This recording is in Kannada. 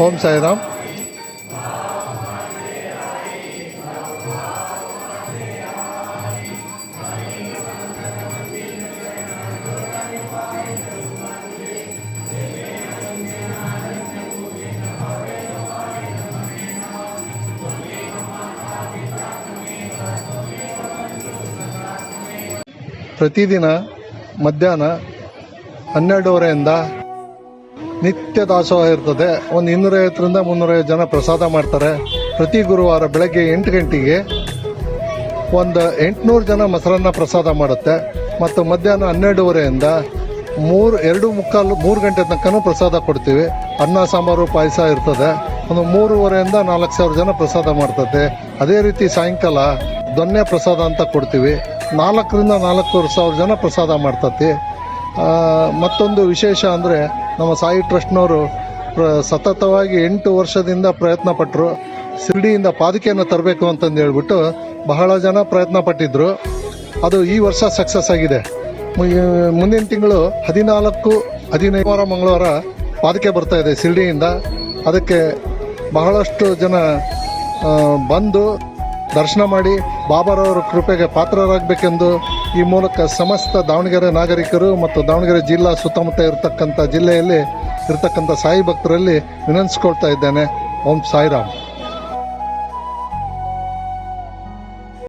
ಓಂ ಸಾಯಿರಾಮ್ ಪ್ರತಿದಿನ ಮಧ್ಯಾಹ್ನ ಹನ್ನೆರಡೂವರೆಯಿಂದ ನಿತ್ಯ ದಾಸೋಹ ಇರ್ತದೆ. ಒಂದು ಇನ್ನೂರೈವತ್ತರಿಂದ ಮುನ್ನೂರೈವತ್ತು ಜನ ಪ್ರಸಾದ ಮಾಡ್ತಾರೆ. ಪ್ರತಿ ಗುರುವಾರ ಬೆಳಗ್ಗೆ ಎಂಟು ಗಂಟೆಗೆ ಒಂದು ಎಂಟುನೂರು ಜನ ಮೊಸರನ್ನ ಪ್ರಸಾದ ಮಾಡುತ್ತೆ. ಮತ್ತು ಮಧ್ಯಾಹ್ನ ಹನ್ನೆರಡುವರೆಯಿಂದ ಮೂರು, ಎರಡು ಮುಕ್ಕಾಲು, ಮೂರು ಗಂಟೆ ತನಕನೂ ಪ್ರಸಾದ ಕೊಡ್ತೀವಿ. ಅನ್ನ, ಸಾಂಬಾರು, ಪಾಯಸ ಇರ್ತದೆ. ಒಂದು ಮೂರುವರೆಯಿಂದ ನಾಲ್ಕು ಸಾವಿರ ಜನ ಪ್ರಸಾದ ಮಾಡ್ತದೆ ಅದೇ ರೀತಿ ಸಾಯಂಕಾಲ ದೊನ್ನೆ ಪ್ರಸಾದ ಅಂತ ಕೊಡ್ತೀವಿ. ನಾಲ್ಕರಿಂದ ನಾಲ್ಕೂವರೆ ಸಾವಿರ ಜನ ಪ್ರಸಾದ ಮಾಡ್ತತಿ. ಮತ್ತೊಂದು ವಿಶೇಷ ಅಂದರೆ ನಮ್ಮ ಸಾಯಿ ಟ್ರಸ್ಟ್ನವರು ಸತತವಾಗಿ ಎಂಟು ವರ್ಷದಿಂದ ಪ್ರಯತ್ನ ಪಟ್ಟರು ಶಿರಡಿಯಿಂದ ಪಾದಕೆಯನ್ನು ತರಬೇಕು ಅಂತಂದು ಹೇಳ್ಬಿಟ್ಟು ಬಹಳ ಜನ ಪ್ರಯತ್ನ ಪಟ್ಟಿದ್ರು. ಅದು ಈ ವರ್ಷ ಸಕ್ಸಸ್ ಆಗಿದೆ. ಮುಂದಿನ ತಿಂಗಳು ಹದಿನಾಲ್ಕು, ಹದಿನೈದು ವಾರ ಮಂಗಳವಾರ ಪಾದಕೆ ಬರ್ತಾ ಇದೆ ಶಿರಡಿಯಿಂದ. ಅದಕ್ಕೆ ಬಹಳಷ್ಟು ಜನ ಬಂದು ದರ್ಶನ ಮಾಡಿ ಬಾಬಾರವರ ಕೃಪೆಗೆ ಪಾತ್ರರಾಗಬೇಕೆಂದು ಈ ಮೂಲಕ ಸಮಸ್ತ ದಾವಣಗೆರೆ ನಾಗರಿಕರು ಮತ್ತು ದಾವಣಗೆರೆ ಜಿಲ್ಲಾ ಸುತ್ತಮುತ್ತ ಇರತಕ್ಕಂಥ ಜಿಲ್ಲೆಯಲ್ಲಿ ಇರತಕ್ಕಂಥ ಸಾಯಿ ಭಕ್ತರಲ್ಲಿ ವಿನಂತಿಸ್ಕೊಳ್ತಾ ಇದ್ದೇನೆ. ಓಂ ಸಾಯಿರಾಮ್.